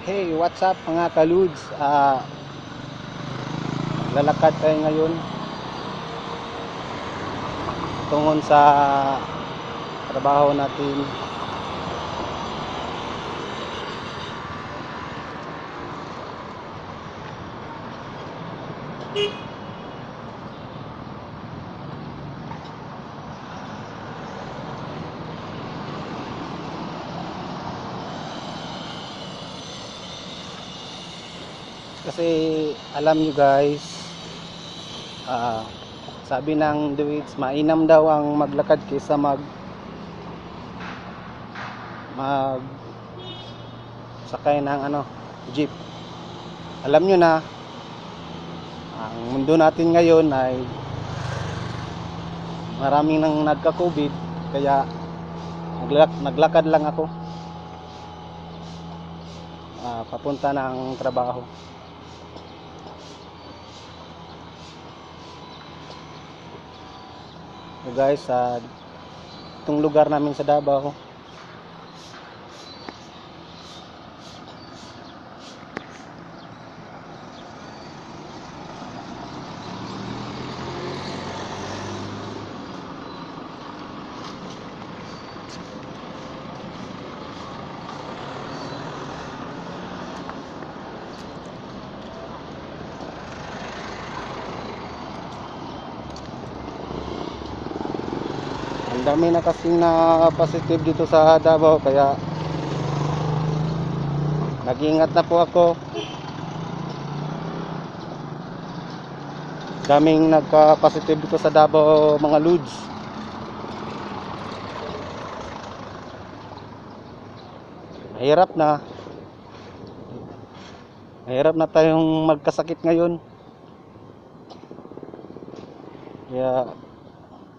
Hey, what's up mga kaludes? Ah, lalakad tayo ngayon tungon sa trabaho natin. Kasi alam nyo guys, ah, sabi ng Dwights, mainam daw ang maglakad kaysa mag mag sakay ng ano, jeep. Alam nyo na, ang mundo natin ngayon ay maraming nang nagka-COVID, kaya naglak naglakad lang ako. ah, papunta ng trabaho. So guys, sa itong lugar namin sa Davao. Ang dami na kasing na positive dito sa Davao kaya nag-iingat na po ako. Daming nagka-positive dito sa Davao mga ludes. Mahirap na. Mahirap na tayong magkasakit ngayon. Kaya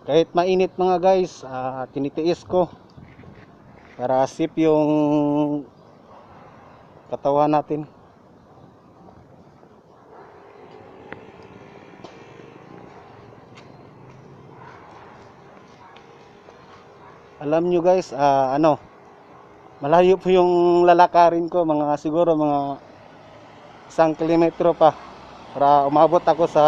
kahit mainit mga guys ah, tinitiis ko para sip yung katawan natin. Alam nyo guys ah, ano malayo po yung lalakarin ko mga siguro mga isang kilometro pa para umabot ako sa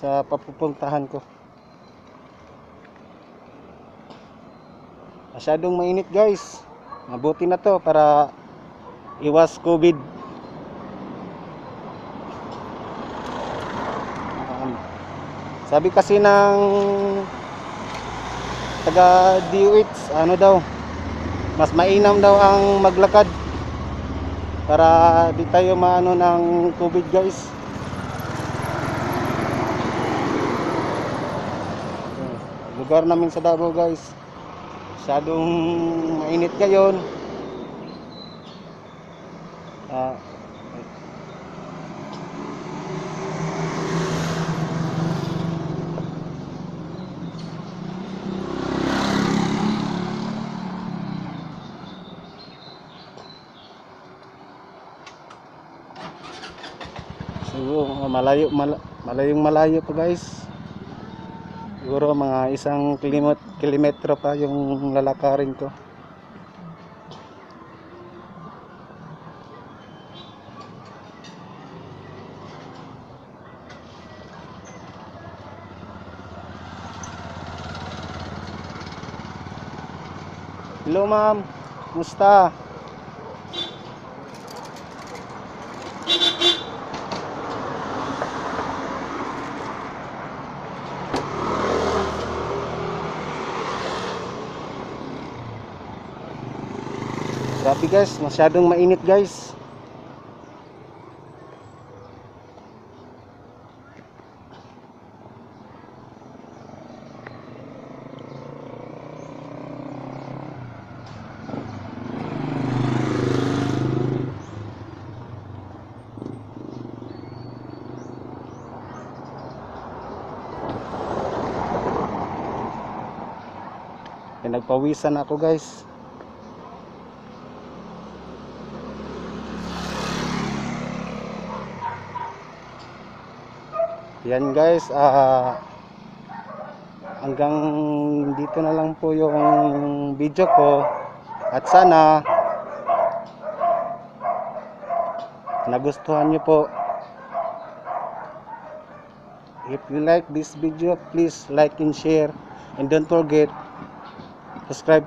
sa papupuntahan ko. Masyadong mainit guys. Mabuti na to para iwas COVID. Sabi kasi ng taga DOH, ano daw, mas mainam daw ang maglakad para di tayo maano ng COVID guys. Lugar namin sa Davao guys. Masyadong mainit ngayon. Ah. Siguro malayo mal- malayong malayo pa guys Siguro mga isang kilometro pa yung lalakarin ko. Hello ma'am, musta? Grabe guys, masyadong mainit guys. Pinagpawisan ako guys. Yan guys, ah hanggang dito na lang po yung video ko. At sana nagustuhan nyo po. If you like this video please like and share. And don't forget subscribe